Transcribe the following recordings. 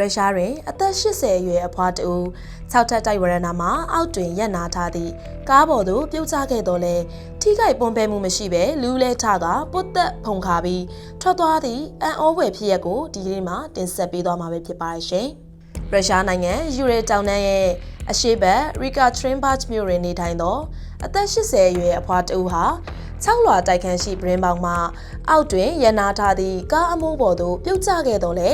ရုရှားတွင်အသက်80အရွယ်အဖွားတဦး6ထပ်တိုက်ဝရဏမှာအောက်တွင်ရပ်နာထားသည့်ကားပေါ်သို့ပြုတ်ကျခဲ့တော့လဲထိခိုက်ပွန်ပဲမှုမရှိဘဲလူးလဲထကပုတ်သက်ဖုန်ခါပြီးထွက်သွားသည့်အန်အောဝယ်ဖြစ်ရက်ကိုဒီကနေ့မှာတင်ဆက်ပေးသွားမှာပဲဖြစ်ပါရှင်။ရုရှားနိုင်ငံယူရေတောင်တန်းရဲ့အရှေ့ဘက်ရီကာထရင်ဘတ်မြို့တွင်နေထိုင်သောအသက်80အရွယ်အဖွားတဦးဟာ6လွာတိုက်ခန်းရှိပရင်းပေါင်မှအောက်တွင်ရန်နာထားသည့်ကားအမိုးပေါ်သို့ပြုတ်ကျခဲ့တော့လဲ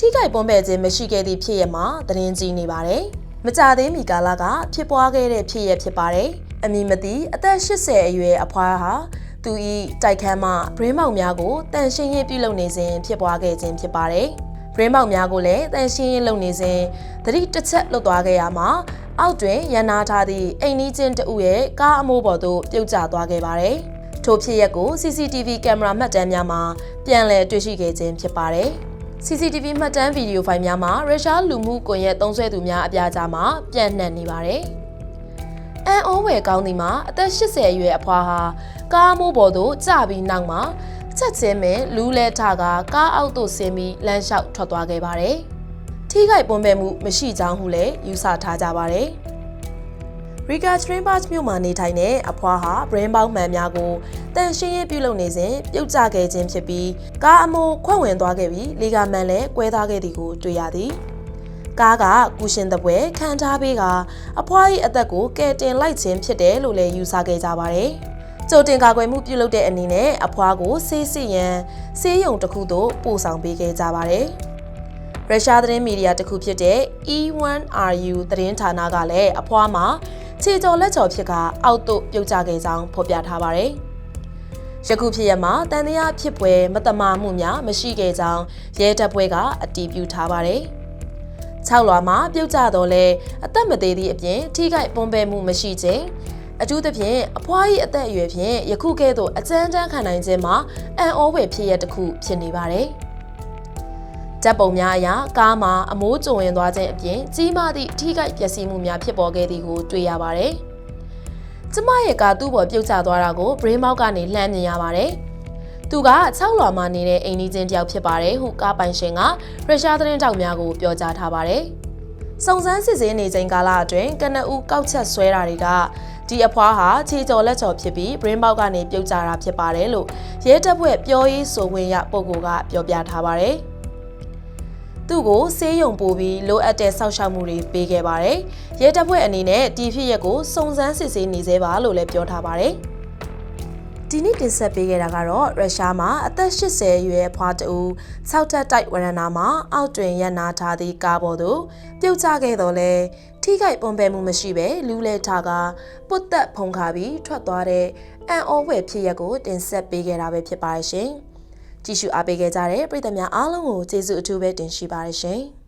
ထိခိုက်ပွန်ပဲ့ခြင်းမရှိခဲ့သည့်ဖြစ်ရမှာသတင်းကြီးနေပါတယ်။မကြသေးမီကာလကဖြစ်ပွားခဲ့တဲ့ဖြစ်ရဖြစ်ပါတယ်။အမည်မသိအသက်80အရွယ်အဖွားဟာသူ၏တိုက်ခန်းမှဘရင်းမောင်များကိုတန်ရှင်းရေးပြုလုပ်နေစဉ်ဖြစ်ပွားခဲ့ခြင်းဖြစ်ပါတယ်။ဘရင်းမောင်များကိုလည်းတန်ရှင်းရေးလုပ်နေစဉ်သတိတစ်ချက်လွတ်သွားခဲ့ရမှာအောက်တွင်ရန်နာထားသည့်အိမ်နီးချင်းတဦးရဲ့ကားအမိုးပေါ်သို့ပြုတ်ကျသွားခဲ့ပါတယ်။ထိုဖြစ်ရက်ကို CCTV ကင်မရာမှတ်တမ်းများမှာပြန်လည်တွေ့ရှိခဲ့ခြင်းဖြစ်ပါတယ်။ CCTV မှတ်တမ်းဗီဒီယိုဖိုင်များမှာရုရှားလူမှုကွန်ရက်သုံးစွဲသူများအပြားကြားမှာပြန့်နှံ့နေပါတယ်။အန်အိုးဝယ်ကောင်းဒီမှာအသက်80အရွယ်အဖွားဟာကားမိုးပေါ်သို့ကျပြီးနောက်မှာချက်ချင်းပဲလူးလဲထကကားအောက်သို့ဆင်းပြီးလမ်းလျှောက်ထွက်သွားခဲ့ပါတယ်။ထိခိုက်ပွန်ပဲမှုမရှိကြောင်းဟုလည်းယူဆထားကြပါတယ်။ ရီကာထရင်ဘတ်မြို့မှာနေထိုင်တဲ့အဖွားဟာဘရင်းပေါင်းမှန်များကိုတန်ရှင်းရေးပြုလုပ်နေစဉ်ပြုတ်ကျခဲ့ခြင်းဖြစ်ပြီးကားအမိုးခွန့်ဝင်သွားခဲ့ပြီးလီဂါမန်လည်းကွဲသွားခဲ့သည်ကိုတွေ့ရသည်။ကားကကုရှင်တပွဲခံထားပေးကအဖွား၏အသက်ကိုကယ်တင်လိုက်ခြင်းဖြစ်တယ်လို့လည်းယူဆခဲ့ကြပါတယ်။ကြိုတင်ကာကွယ်မှုပြုလုပ်တဲ့အနေနဲ့အဖွားကိုဆေးစစ်ရန်ဆေးရုံတစ်ခုသို့ပို့ဆောင်ပေးခဲ့ကြပါတယ်။ရုရှားသတင်းမီဒီယာတစ်ခုဖြစ်တဲ့ E1RU သတင်းဌာနကလည်းအဖွားမှာ ခြေကျော်လက်ကျော်ဖြစ်ကအောက်သို့ပြုတ်ကျခဲ့ကြောင်းဖော်ပြထားပါတယ်။ယခုဖြစ်ရမှာတန်တရားဖြစ်ပွဲမတမာမှုများမရှိခဲ့ကြောင်းရဲတပ်ဖွဲ့ကအတည်ပြုထားပါတယ်။6လွာမှာပြုတ်ကျတော့လဲအသက်မသေးသည့်အပြင်ထိခိုက်ပွန်ပဲမှုမရှိခြင်းအထူးသဖြင့်အဖွား၏အသက်အရွယ်ဖြင့်ယခုကဲ့သို့အကြမ်းတမ်းခံနိုင်ခြင်းမှာအန်အောဝယ်ဖြစ်ရတစ်ခုဖြစ်နေပါတယ်။ ဓာတ်ပုံများအရကားမှာအမိုးကျုံဝင်သွားခြင်းအပြင်ကြီးမားသည့်ထိခိုက်ပျက်စီးမှုများဖြစ်ပေါ်ခဲ့သည်ကိုတွေ့ရပါတယ်။ကျမရဲ့ကားသူ့ပေါ်ပြုတ်ကျသွားတာကိုဘရင်းမောက်ကနေလှမ်းမြင်ရပါတယ်။သူက6လွာမှာနေတဲ့အိမ်နီးချင်းတယောက်ဖြစ်ပါတယ်ဟုကားပိုင်ရှင်ကရုရှားသတင်းတောက်များကိုပြောကြားထားပါတယ်။စုံစမ်းစစ်ဆေးနေချိန်ကာလအတွင်းကနအူကောက်ချက်ဆွဲတာတွေကဒီအဖွားဟာခြေကျော်လက်ကျော်ဖြစ်ပြီး brain box ကနေပြုတ်ကျတာဖြစ်ပါတယ်လို့ရဲတပ်ဖွဲ့ပြောရေးဆိုခွင့်ရပုဂ္ဂိုလ်ကပြောပြထားပါတယ်။ သူ့ကိုဆေးရုံပို့ပြီးလိုအပ်တဲ့စောင့်ရှောက်မှုတွေပေးခဲ့ပါတယ်။ရဲတပ်ဖွဲ့အနေနဲ့ဒီဖြစ်ရက်ကိုစုံစမ်းစစ်ဆေးနေသေးပါလို့လည်းပြောထားပါတယ်။ဒီနေ့တင်ဆက်ပေးခဲ့တာကတော့ရုရှားမှာအသက်80အရွယ်ဖွားတူ၆တက်တိုက်ဝရဏမှာအောက်တွင်ရပ်နာထားသည့်ကားပေါ်သို့ပြုတ်ကျခဲ့တော့လဲထိခိုက်ပွန်ပယ်မှုမရှိဘဲလူးလဲထားကပုတ်သက်ဖုန်ခါပြီးထွက်သွားတဲ့အန်အောဝယ်ဖြစ်ရက်ကိုတင်ဆက်ပေးခဲ့တာပဲဖြစ်ပါရှင်။ ကြည့်ရှုအားပေးခဲ့ကြတဲ့ပရိသတ်များအားလုံးကိုကျေးဇူးအထူးပဲတင်ရှိပါတယ်ရှင်။